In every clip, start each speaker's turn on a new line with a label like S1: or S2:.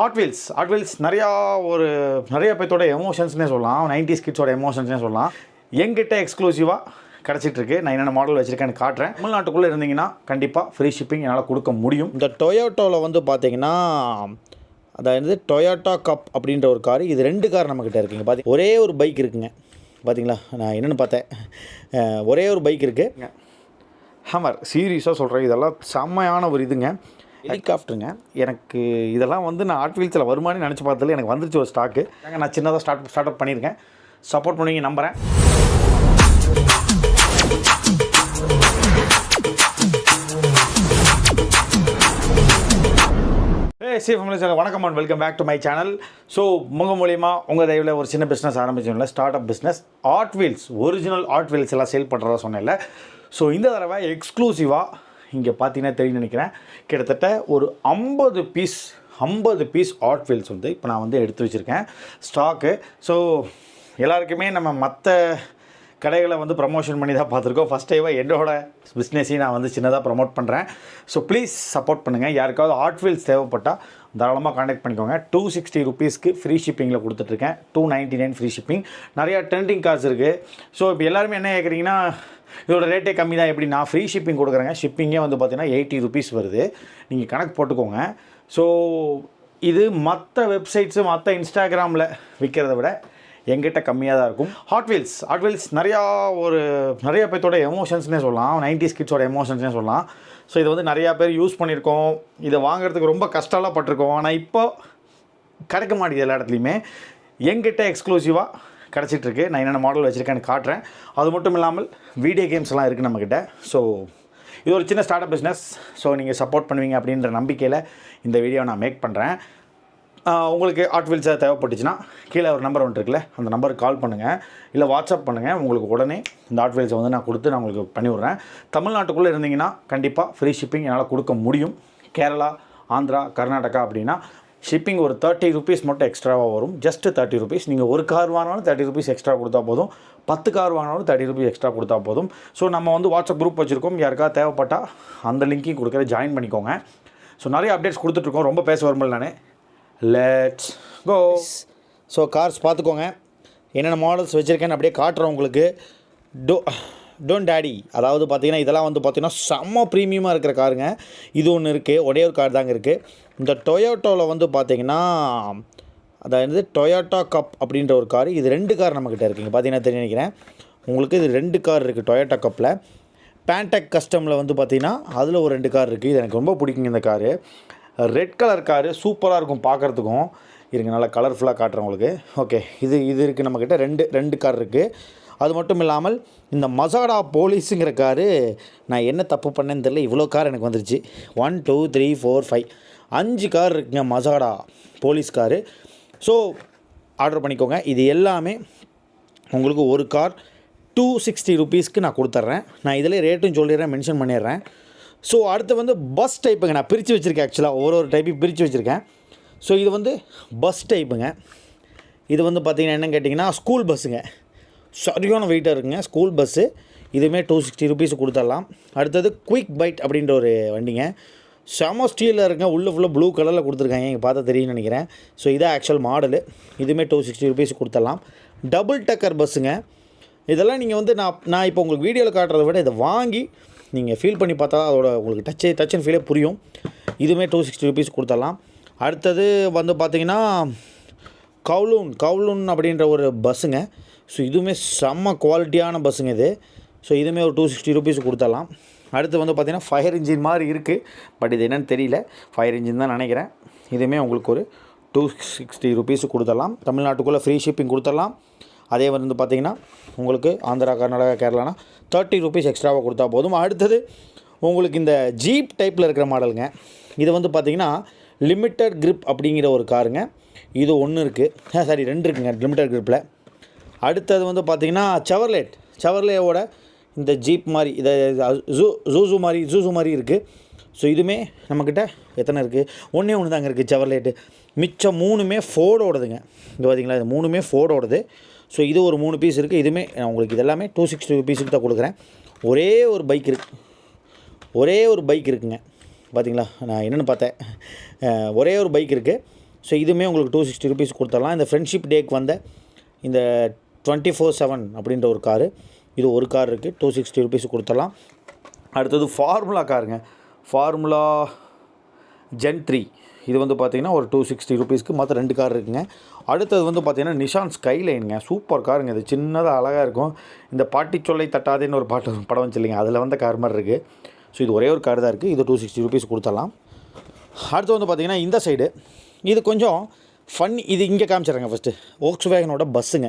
S1: Hot wheels hot wheels நிறையா ஒரு நிறைய பேர்த்தோட எமோஷன்ஸ்னே சொல்லலாம். நைன்டி கிட்ஸோட எமோஷன்ஸ்னே சொல்லலாம். எங்கிட்ட எக்ஸ்க்ளூசிவாக கிடச்சிட்டு இருக்கு நான் என்னென்ன மாடல் வச்சுருக்கேன்னு காட்டுறேன். தமிழ்நாட்டுக்குள்ளே இருந்தீங்கன்னா கண்டிப்பாக ஃப்ரீ ஷிப்பிங் என்னால் கொடுக்க முடியும்.
S2: இந்த டொயோட்டோவில் வந்து பார்த்தீங்கன்னா அதாவது டொயோட்டா கப் அப்படின்ற ஒரு கார் இது ரெண்டு கார் நம்மக்கிட்ட இருக்குங்க. பார்த்தி ஒரே ஒரு பைக் இருக்குங்க. பார்த்தீங்களா நான் என்னென்னு பார்த்தேன். ஒரே ஒரு பைக் இருக்குது
S1: ஹமர் சீரியஸாக சொல்கிறேன் இதெல்லாம் செம்மையான ஒரு இதுங்க.
S2: ஹெலிகாப்டருங்க.
S1: எனக்கு இதெல்லாம் வந்து நான் ஆர்ட் வீல்ஸில் வருமானு நினச்சி பார்த்ததுல எனக்கு வந்துருச்சு ஒரு ஸ்டாக்கு நான் சின்னதாக ஸ்டார்ட் ஸ்டார்ட் அப் பண்ணியிருக்கேன். சப்போர்ட் பண்ணுவீங்க நம்புகிறேன் ஏ சி ஃபேமிலி சார் வணக்கம் and welcome back to my channel so உங்கள் மூலியமாக உங்கள் தயவில் ஒரு சின்ன business ஆரம்பிச்சோம்ல startup business art wheels original art wheels எல்லாம் சேல் பண்ணுறதா சொன்னேன்ல. ஸோ இந்த தடவை எக்ஸ்க்ளூசிவாக இங்கே பார்த்தீங்கன்னா தெரியும் நினைக்கிறேன். கிட்டத்தட்ட ஒரு ஐம்பது பீஸ் ஐம்பது பீஸ் ஆர்ட் ஃபீல்ஸ் வந்து இப்போ நான் வந்து எடுத்து வச்சுருக்கேன். ஸ்டாக்கு ஸோ எல்லாருக்குமே நம்ம மற்ற கடைகளை வந்து ப்ரமோஷன் பண்ணி தான் பார்த்துருக்கோம். ஃபஸ்ட் டைவாக என்னோட பிஸ்னஸையும் நான் வந்து சின்னதாக ப்ரமோட் பண்ணுறேன் ஸோ ப்ளீஸ் சப்போர்ட் பண்ணுங்கள் யாருக்காவது ஆர்ட் ஃபீல்ஸ் தேவைப்பட்டால் தாராளமாக காண்டாக்ட் பண்ணிக்கோங்க. டூ சிக்ஸ்டி ருபீஸ்க்கு ஃப்ரீ ஷிப்பிங்கில் கொடுத்துட்ருக்கேன் two ninety nine free shipping நிறையா ட்ரெண்டிங் காசு இருக்குது ஸோ இப்போ எல்லாருமே என்ன கேட்குறீங்கன்னா இதோட ரேட்டே கம்மி தான். எப்படி? நான் ஃப்ரீ ஷிப்பிங் கொடுக்குறேங்க. ஷிப்பிங்கே வந்து பார்த்தீங்கன்னா எயிட்டி ருபீஸ் வருது. நீங்கள் கணக்கு போட்டுக்கோங்க. ஸோ இது மற்ற வெப்சைட்ஸு மற்ற இன்ஸ்டாகிராமில் விற்கிறத விட எங்கிட்ட கம்மியாக தான் இருக்கும். ஹாட் வீல்ஸ் ஹாட் வீல்ஸ் நிறையா ஒரு நிறைய பேர்த்தோட எமோஷன்ஸ்னே சொல்லலாம். நைன்டி கிட்ஸோட எமோஷன்ஸ்னே சொல்லலாம். ஸோ இதை வந்து நிறையா பேர் யூஸ் பண்ணியிருக்கோம். இதை வாங்குறதுக்கு ரொம்ப கஷ்டம்லாம் பட்டிருக்கோம் ஆனால் இப்போ கிடைக்க மாட்டேங்குது எல்லா இடத்துலையுமே. எங்கிட்ட எக்ஸ்க்ளூசிவாக கிடச்சிட்ருக்கு. நான் என்னென்ன மாடல் வச்சுருக்கேன்னு காட்டுறேன். அது மட்டும் இல்லாமல் வீடியோ கேம்ஸ்லாம் இருக்குது நம்மக்கிட்ட ஸோ இது ஒரு சின்ன ஸ்டார்ட் அப் பிஸ்னஸ் ஸோ நீங்கள் சப்போர்ட் பண்ணுவீங்க அப்படின்ற நம்பிக்கையில் இந்த வீடியோ நான் மேக் பண்ணுறேன் உங்களுக்கு ஆர்ட் வீல்ஸாக தேவைப்பட்டுச்சுன்னா கீழே ஒரு நம்பர் ஒன்று இருக்குல்ல அந்த நம்பருக்கு கால் பண்ணுங்கள் இல்லை வாட்ஸ்அப் பண்ணுங்கள் உங்களுக்கு உடனே இந்த ஆர்ட் வீல்ஸை வந்து நான் கொடுத்து நான் உங்களுக்கு பண்ணி விட்றேன் தமிழ்நாட்டுக்குள்ளே இருந்தீங்கன்னா கண்டிப்பாக ஃப்ரீ ஷிப்பிங் என்னால் கொடுக்க முடியும். கேரளா ஆந்திரா கர்நாடகா அப்படின்னா ஷிப்பிங் ஒரு தேர்ட்டி ருபீஸ் மட்டும் எக்ஸ்ட்ராவாக வரும். ஜஸ்ட் தேர்ட்டி ருபீஸ் நீங்கள் ஒரு கார் வாங்கினாலும் தேர்ட்டி ருபீஸ் எக்ஸ்ட்ரா கொடுத்தா போதும். பத்து கார் வாங்கினாலும் தேர்ட்டி ருபீஸ் எக்ஸ்ட்ரா கொடுத்தா போதும். ஸோ நம்ம வந்து வாட்ஸ்அப் குரூப் வச்சுருக்கோம். யாருக்காவது தேவைப்பட்டால் அந்த லிங்க்கையும் கொடுக்குற ஜாயின் பண்ணிக்கோங்க. ஸோ நிறைய அப்டேட்ஸ் கொடுத்துட்ருக்கோம் ரொம்ப பேச வரும்போது நான். லெட்ஸ் கோ
S2: ஸோ கார்ஸ் பார்த்துக்கோங்க. என்னென்ன மாடல்ஸ் வச்சுருக்கேன்னு அப்படியே காட்டுறேன் உங்களுக்கு. டோ டோன் டேடி அதாவது பார்த்தீங்கன்னா இதெல்லாம் வந்து பார்த்தீங்கன்னா செம்ம ப்ரீமியமாக இருக்கிற காருங்க இது ஒன்று இருக்குது ஒரே ஒரு கார் தாங்க இருக்குது இந்த டொயோட்டோவில் வந்து பார்த்தீங்கன்னா அதாவது டொயோட்டா கப் அப்படின்ற ஒரு கார் இது ரெண்டு கார் நம்மக்கிட்ட இருக்குங்க. பார்த்தீங்கன்னா தெரியும் நினைக்கிறேன். உங்களுக்கு இது ரெண்டு கார் இருக்குது டொயோட்டா கப்பில் பேண்டக் கஸ்டமில் வந்து பார்த்தீங்கன்னா அதில் ஒரு ரெண்டு கார் இருக்குது இது எனக்கு ரொம்ப பிடிக்குங்க இந்த காரு ரெட் கலர் காரு சூப்பராக இருக்கும் பார்க்குறதுக்கும். இருங்க நல்லா கலர்ஃபுல்லாக காட்டுறேன் உங்களுக்கு. ஓகே இது இது இருக்குது நம்மக்கிட்ட ரெண்டு ரெண்டு கார் இருக்குது அது மட்டும் இல்லாமல் இந்த மசாடா போலீஸுங்கிற காரு நான் என்ன தப்பு பண்ணேன்னு தெரியல. இவ்வளோ கார் எனக்கு வந்துருச்சு. One two three four five அஞ்சு கார் இருக்குங்க Mazda police car so order பண்ணிக்கோங்க. இது எல்லாமே உங்களுக்கு ஒரு கார் டூ சிக்ஸ்டி ருபீஸ்க்கு நான் கொடுத்துட்றேன். நான் இதில் ரேட்டும் சொல்லிடுறேன் மென்ஷன் பண்ணிடுறேன். ஸோ அடுத்து வந்து பஸ் டைப்புங்க நான் பிரித்து வச்சுருக்கேன் ஆக்சுவலாக ஒரு ஒரு டைப்பையும் பிரித்து வச்சுருக்கேன். ஸோ இது வந்து பஸ் டைப்புங்க இது வந்து பார்த்திங்கன்னா என்னன்னு கேட்டிங்கன்னா ஸ்கூல் பஸ்ஸுங்க சரியான வெயிட்டாக இருக்குங்க. ஸ்கூல் பஸ்ஸு இதுவுமே டூ சிக்ஸ்டி ருபீஸ் கொடுத்துடலாம். அடுத்தது குயிக் பைட் அப்படின்ற ஒரு வண்டிங்க. செம ஸ்டீலில் இருக்குங்க. உள்ளே ஃபுல்லாக ப்ளூ கலரில் கொடுத்துருக்காங்க. இங்கே பார்த்தா தெரியும்னு நினைக்கிறேன். ஸோ இதான் ஆக்சுவல் மாடலு இதுவுமே டூ சிக்ஸ்டி ருபீஸ் கொடுத்துடலாம். டபுள் டக்கர் பஸ்ஸுங்க இதெல்லாம் நீங்கள் வந்து நான் நான் இப்போ உங்களுக்கு வீடியோவில் காட்டுறதை விட இதை வாங்கி நீங்கள் ஃபீல் பண்ணி பார்த்தா அதோட உங்களுக்கு டச்சு டச் அண்ட் ஃபீலே புரியும். இதுவுமே டூ சிக்ஸ்டி ருபீஸ் கொடுத்துடலாம். அடுத்தது வந்து பார்த்தீங்கன்னா கவுலூன் கவுலூன் அப்படின்ற ஒரு பஸ்ஸுங்க ஸோ இதுவுமே செம்ம குவாலிட்டியான பஸ்ஸுங்க இது. ஸோ இதுவுமே ஒரு டூ சிக்ஸ்டி ருபீஸ் கொடுத்துடலாம். அடுத்து வந்து பார்த்திங்கன்னா ஃபயர் இன்ஜின் மாதிரி இருக்குது பட் இது என்னென்னு தெரியல. ஃபயர் இன்ஜின் தான் நினைக்கிறேன். இதுவுமே உங்களுக்கு ஒரு டூ சிக்ஸ்டி ருபீஸ் கொடுத்துடலாம். தமிழ்நாட்டுக்குள்ளே ஃப்ரீ ஷிப்பிங் கொடுத்துடலாம். அதே வந்து பார்த்திங்கன்னா உங்களுக்கு ஆந்திரா கர்நாடகா கேரளானா தேர்ட்டி ருபீஸ் எக்ஸ்ட்ராவாக கொடுத்தா போதும். அடுத்தது உங்களுக்கு இந்த ஜீப் டைப்பில் இருக்கிற மாடலுங்க இது வந்து பார்த்திங்கன்னா லிமிட்டட் க்ரிப் அப்படிங்கிற ஒரு காருங்க இது ஒன்று இருக்குது சாரி ரெண்டு இருக்குங்க லிமிட்டட் gripல. அடுத்தது வந்து பார்த்திங்கன்னா செவர்லேட் செவர்லேயோட இந்த ஜீப் மாதிரி இதை ஜூ ஜூசு மாதிரி ஜூசு மாதிரி இருக்குது ஸோ இதுவுமே நம்மக்கிட்ட எத்தனை இருக்குது ஒன்றே ஒன்று தாங்க இருக்குது செவர்லேட்டு மிச்சம் மூணுமே ஃபோர்டோடதுங்க இங்கே பார்த்தீங்களா இது மூணுமே ஃபோர்டோடது ஸோ இது ஒரு மூணு பீஸ் இருக்குது இதுவுமே நான் உங்களுக்கு இதெல்லாமே டூ சிக்ஸ்டி பீஸுக்கு தான் கொடுக்குறேன். ஒரே ஒரு பைக் இருக்குது ஒரே ஒரு பைக் இருக்குங்க. பார்த்தீங்களா நான் என்னென்னு பார்த்தேன். ஒரே ஒரு பைக் இருக்குது ஸோ இதுவுமே உங்களுக்கு டூ சிக்ஸ்டி ருபீஸ் கொடுத்துடலாம். இந்த ஃப்ரெண்ட்ஷிப் டேக்கு வந்த இந்த டுவெண்ட்டி ஃபோர் செவன் அப்படின்ற ஒரு காரு இது ஒரு கார் இருக்குது டூ சிக்ஸ்டி ருபீஸ் கொடுத்துடலாம். அடுத்தது ஃபார்முலா காருங்க ஃபார்முலா ஜென் த்ரீ இது வந்து பார்த்தீங்கன்னா ஒரு டூ சிக்ஸ்டி ருபீஸ்க்கு மற்ற ரெண்டு கார் இருக்குங்க. அடுத்தது வந்து பார்த்தீங்கன்னா நிஷான் ஸ்கைலைனுங்க சூப்பர் காருங்க இது. சின்னதாக அழகாக இருக்கும். இந்த பாட்டி சொல்லை தட்டாதேன்னு ஒரு பாட்டு படம் வச்சு இல்லைங்க. அதில் வந்த கார் மாதிரி இருக்குது ஸோ இது ஒரே ஒரு கார் தான் இருக்குது இது டூ சிக்ஸ்டி ருபீஸ் கொடுத்துடலாம். அடுத்து வந்து பார்த்தீங்கன்னா இந்த சைடு இது கொஞ்சம் ஃபன் இது இங்கே காமிச்சிடுறாங்க ஃபஸ்ட்டு ஓக்ஸ் வேகனோட பஸ்ஸுங்க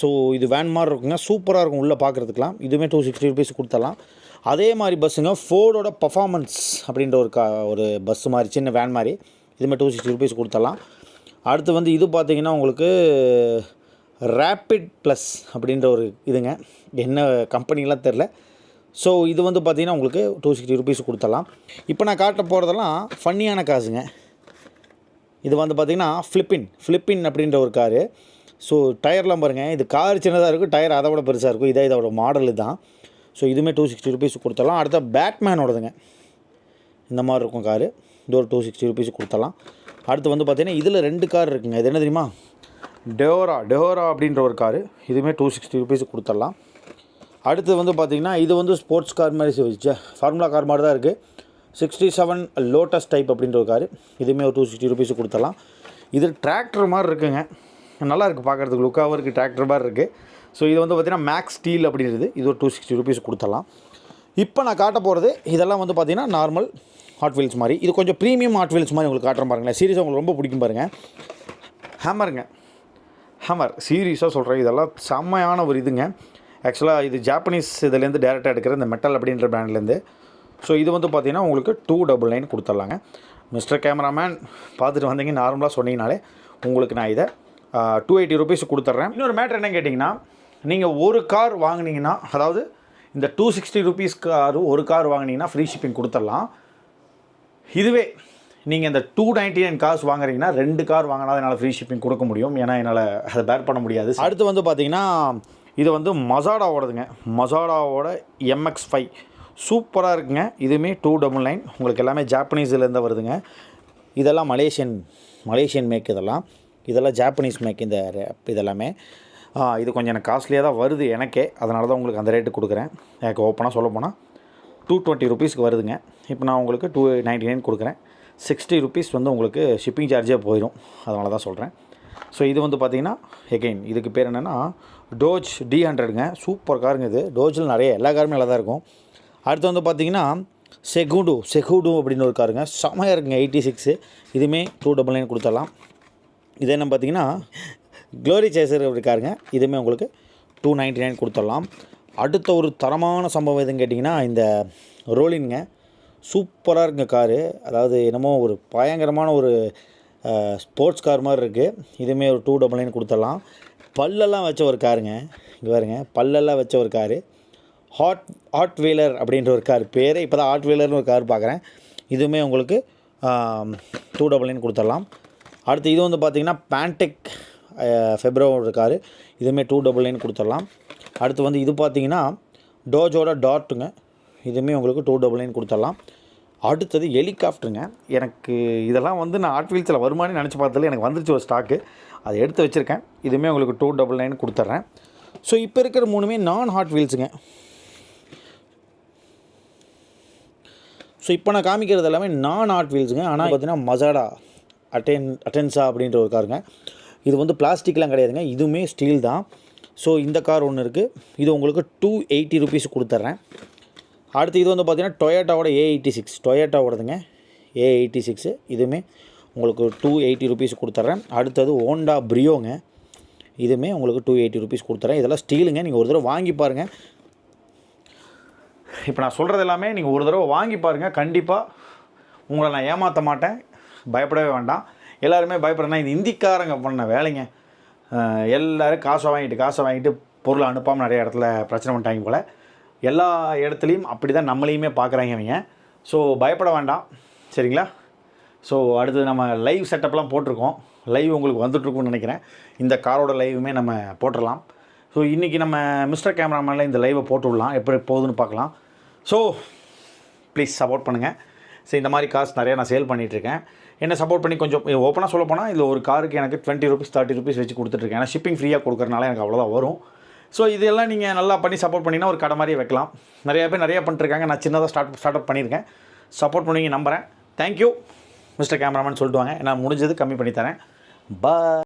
S2: ஸோ இது வேன் மாதிரி இருக்குங்க. சூப்பராக இருக்கும். உள்ளே பார்க்குறதுக்குலாம் இதுவுமே டூ சிக்ஸ்டி ருபீஸ் கொடுத்துடலாம். அதே மாதிரி பஸ்ஸுங்க ஃபோர்டோட பர்ஃபாமன்ஸ் அப்படின்ற ஒரு கா ஒரு பஸ் மாதிரி சின்ன வேன் மாதிரி. இதுமாதிரி டூ சிக்ஸ்டி ருபீஸ் கொடுத்துடலாம். அடுத்து வந்து இது பார்த்தீங்கன்னா உங்களுக்கு ரேப்பிட் ப்ளஸ் அப்படின்ற ஒரு இதுங்க. என்ன கம்பெனிலாம் தெரில ஸோ இது வந்து பார்த்திங்கன்னா உங்களுக்கு டூ சிக்ஸ்டி ருபீஸ் கொடுத்துடலாம். இப்போ நான் காட்ட போகிறதெல்லாம் ஃபன்னியான காசுங்க. இது வந்து பார்த்திங்கன்னா ஃப்ளிப்பின் ஃப்ளிப்பின் அப்படின்ற ஒரு காரு. ஸோ டயர்லாம் பாருங்கள் இது கார் சின்னதாக இருக்கும் டயர் அதை விட பெருசாக இருக்கும். இதே இதோட மாடல் தான். ஸோ இதுவுமே டூ சிக்ஸ்டி ருபீஸ் கொடுத்துடலாம். அடுத்த பேட்மேனோடதுங்க இந்த மாதிரி இருக்கும் காரு. இது ஒரு டூ சிக்ஸ்டி ருபீஸ் கொடுத்தலாம். அடுத்து வந்து பார்த்தீங்கன்னா இதில் ரெண்டு கார் இருக்குங்க. இது என்ன தெரியுமா? டெவோரா டெவோரா அப்படின்ற ஒரு காரு. இதுவுமே டூ சிக்ஸ்டி ருபீஸ் கொடுத்துடலாம் அடுத்து வந்து பார்த்திங்கன்னா இது வந்து ஸ்போர்ட்ஸ் கார் மாதிரி ஃபார்முலா கார் மாதிரி தான் இருக்குது சிக்ஸ்டி செவன் லோட்டஸ் டைப் அப்படின்ற ஒரு கார். இதுவுமே ஒரு டூ சிக்ஸ்டி ருபீஸ் கொடுத்துடலாம் இது டிராக்டர் மாதிரி இருக்குங்க. நல்லா இருக்குது பார்க்குறதுக்கு. லுக்காகவும் இருக்குது டிராக்டர் மாதிரி இருக்குது ஸோ இது வந்து பார்த்திங்கன்னா மேக்ஸ் ஸ்டீல் அப்படின்றது. இது ஒரு டூ சிக்ஸ்டி ருபீஸ் கொடுத்துடலாம் இப்போ நான் காட்ட போகிறது இதெல்லாம் வந்து பார்த்திங்கன்னா நார்மல் ஹாட் வீல்ஸ் மாதிரி. இது கொஞ்சம் ப்ரீமியம் ஹாட் வீல்ஸ் மாதிரி உங்களுக்கு காட்டுறேன் பாருங்களேன். சீரியஸாக உங்களுக்கு ரொம்ப பிடிக்கும் பாருங்கள் ஹேமருங்க ஹேமர் சீரியஸாக சொல்கிறேன் இதெல்லாம் செம்மையான ஒரு இதுங்க. ஆக்சுவலாக இது ஜாப்பனீஸ் இதுலேருந்து டேரெக்டாக எடுக்கிற இந்த மெட்டல் அப்படின்ற பிராண்ட்லேருந்து ஸோ இது வந்து பார்த்திங்கன்னா உங்களுக்கு டூ டபுள் நைன் கொடுத்துட்லாங்க. மிஸ்டர் கேமராமேன் பார்த்துட்டு வந்தீங்க. நார்மலாக சொன்னீங்கனாலே உங்களுக்கு நான் இதை டூ எயிட்டி ருபீஸ் கொடுத்துட்றேன். இன்னொரு மேட்ரு என்ன கேட்டிங்கன்னா நீங்கள் ஒரு கார் வாங்குனீங்கன்னா அதாவது இந்த டூ சிக்ஸ்டி ருபீஸ் கார் ஒரு கார் வாங்கினீங்கன்னா ஃப்ரீ ஷிப்பிங் கொடுத்துடலாம். இதுவே நீங்கள் இந்த டூ நைன்டி நைன் காசு வாங்குறீங்கன்னா ரெண்டு கார் வாங்கினா என்னால் ஃப்ரீ ஷிப்பிங் கொடுக்க முடியும். ஏன்னா என்னால் அதை பேர் பண்ண முடியாது. அடுத்து வந்து பார்த்தீங்கன்னா இது வந்து மசாடாவோடதுங்க மசாடாவோட எம்எக்ஸ் ஃபைவ் சூப்பராக இருக்குங்க. இதுவுமே டூ டபுள் நைன் உங்களுக்கு எல்லாமே ஜாப்பனீஸ்லேருந்து வருதுங்க. இதெல்லாம் மலேசியன் மலேசியன் மேக் இதெல்லாம். இதெல்லாம் ஜாப்பனீஸ் மேக் இந்த இதெல்லாமே. இது கொஞ்சம் எனக்கு காஸ்ட்லியாக தான் வருது எனக்கே. அதனால தான் உங்களுக்கு அந்த ரேட்டு கொடுக்குறேன். எனக்கு ஓப்பனாக சொல்ல போனால் டூ டுவெண்ட்டி ருபீஸ்க்கு வருதுங்க. இப்போ நான் உங்களுக்கு டூ நைன்ட்டி நைன் கொடுக்குறேன். சிக்ஸ்டி ருபீஸ் வந்து உங்களுக்கு ஷிப்பிங் சார்ஜே போயிடும். அதனால தான் சொல்கிறேன் ஸோ இது வந்து பார்த்தீங்கன்னா எகெயின் இதுக்கு பேர் என்னென்னா டோஜ் டி ஹண்ட்ரடுங்க சூப்பர் காருங்க இது. டோஜில் நிறைய எல்லா காருமே நல்லா தான் இருக்கும். அடுத்து வந்து பார்த்தீங்கன்னா செகுடு செகுடு அப்படின்னு ஒரு காருங்க செமையாக இருக்குங்க எயிட்டி சிக்ஸு இதுவுமே டூ டபுள் நைன் கொடுத்துடலாம். இது என்ன பார்த்தீங்கன்னா க்ளோரி சேசர் இருக்காருங்க இதுவுமே உங்களுக்கு டூ நைன்ட்டி நைன் கொடுத்துடலாம். அடுத்த ஒரு தரமான சம்பவம் எதுன்னு கேட்டிங்கன்னா இந்த ரோலின்ங்க. சூப்பராக இருக்குங்க காரு. அதாவது என்னமோ ஒரு பயங்கரமான ஒரு ஸ்போர்ட்ஸ் கார் மாதிரி இருக்குது இதுவுமே ஒரு டூ டபுள் நைன் கொடுத்துடலாம். பல்லெல்லாம் வச்ச ஒரு காருங்க. இங்கே பாருங்க. பல்லெல்லாம் வச்ச ஒரு காரு. ஹாட் ஹாட் வீலர் அப்படின்ற ஒரு கார் பேர் இப்போ தான் ஹாட் வீலர்னு ஒரு கார் பார்க்குறேன் இதுவுமே உங்களுக்கு டூ டபுள் நைன் கொடுத்துடலாம். அடுத்து இது வந்து பார்த்திங்கன்னா பேன்டெக் ஃபெப்ரவரி காரு. இதுவுமே டூ டபுள் நைன் கொடுத்துடலாம். அடுத்து வந்து இது பார்த்தீங்கன்னா டோஜோட டாட்டுங்க. இதுவுமே உங்களுக்கு டூ டபுள் நைன் கொடுத்துடலாம். அடுத்தது ஹெலிகாப்டருங்க. எனக்கு இதெல்லாம் வந்து நான் ஆட் வீல்ஸில் வருமானு நினச்சி பார்த்ததில்ல எனக்கு வந்துருச்சு ஒரு ஸ்டாக்கு அதை எடுத்து வச்சுருக்கேன். இதுவுமே உங்களுக்கு டூ டபுள் நைன் கொடுத்துட்றேன் ஸோ இப்போ இருக்கிற மூணுமே நான் ஹாட் வீல்ஸுங்க ஸோ இப்போ நான் காமிக்கிறது எல்லாமே நான் ஹாட் வீல்ஸுங்க ஆனால் பார்த்தீங்கன்னா மசாடா அட்டென் அட்டென்ஸா அப்படின்ற ஒரு காருங்க. இது வந்து பிளாஸ்டிக்லாம் கிடையாதுங்க. இதுவுமே ஸ்டீல் தான். ஸோ இந்த கார் ஒன்று இருக்குது இது உங்களுக்கு டூ எயிட்டி ருபீஸ் கொடுத்துட்றேன் அடுத்து இது வந்து பார்த்தீங்கன்னா டொயோட்டாவோட ஏ எயிட்டி சிக்ஸ் டொயேட்டாவோடதுங்க ஏ எயிட்டி சிக்ஸு இதுவுமே உங்களுக்கு டூ எயிட்டி ருபீஸ் கொடுத்துட்றேன் அடுத்தது ஹோண்டா ப்ரியோங்க இதுவுமே உங்களுக்கு டூ எயிட்டி ருபீஸ் கொடுத்துறேன் இதெல்லாம் ஸ்டீலுங்க நீங்கள் ஒரு தடவை வாங்கி பாருங்கள் இப்போ நான் சொல்கிறது எல்லாமே நீங்கள் ஒரு தடவை வாங்கி பாருங்கள் கண்டிப்பாக உங்களை நான் ஏமாற்ற மாட்டேன். பயப்படவே வேண்டாம். எல்லாருமே பயப்படுறேன்னா இது இந்திக்காரங்க பண்ண வேலைங்க. எல்லோரும் காசை வாங்கிட்டு காசை வாங்கிட்டு பொருளை அனுப்பாமல் நிறைய இடத்துல பிரச்சனை பண்ணிட்டாங்க போல். எல்லா இடத்துலையும் அப்படி தான் நம்மளையுமே பார்க்குறாங்க அவங்க ஸோ பயப்பட வேண்டாம். சரிங்களா? ஸோ அடுத்து நம்ம லைவ் செட்டப்லாம் போட்டிருக்கோம். லைவ் உங்களுக்கு வந்துட்டுருக்கும்னு நினைக்கிறேன். இந்த காரோட லைவுமே நம்ம போட்டுடலாம். ஸோ இன்றைக்கி நம்ம மிஸ்டர் கேமராமேனில் இந்த லைவை போட்டு விடலாம். எப்படி போகுதுன்னு பார்க்கலாம். ஸோ ப்ளீஸ் சப்போர்ட் பண்ணுங்கள் சரி இந்த மாதிரி காசு நிறையா நான் சேல் பண்ணிகிட்ருக்கேன்
S1: என்ன சப்போர்ட் பண்ணி கொஞ்சம் ஓப்பனாக சொல்ல போனால் இதில் ஒரு காருக்கு எனக்கு டுவெண்ட்டி ருபீஸ் தேர்ட்டி ருபீஸ் வச்சு கொடுத்துட்ருக்கேன் ஏன்னா ஷிப்பிங் ஃப்ரீயாக கொடுக்குறனால எனக்கு அவ்வளோதான் வரும். ஸோ இதெல்லாம் நீங்கள் நல்லா பண்ணி சப்போர்ட் பண்ணிங்கன்னா ஒரு கடை மாதிரியே வைக்கலாம். நிறைய பேர் நிறையா பண்ணிருக்காங்க நான் சின்னதாக ஸ்டார்ட் ஸ்டார்ட் அப் பண்ணியிருக்கேன். சப்போர்ட் பண்ணுவீங்க நம்புகிறேன் தேங்க்யூ மிஸ்டர் கேமராமேன் சொல்லிட்டு வாங்க. நான் முடிஞ்சது கம்மி பண்ணி தரேன். பா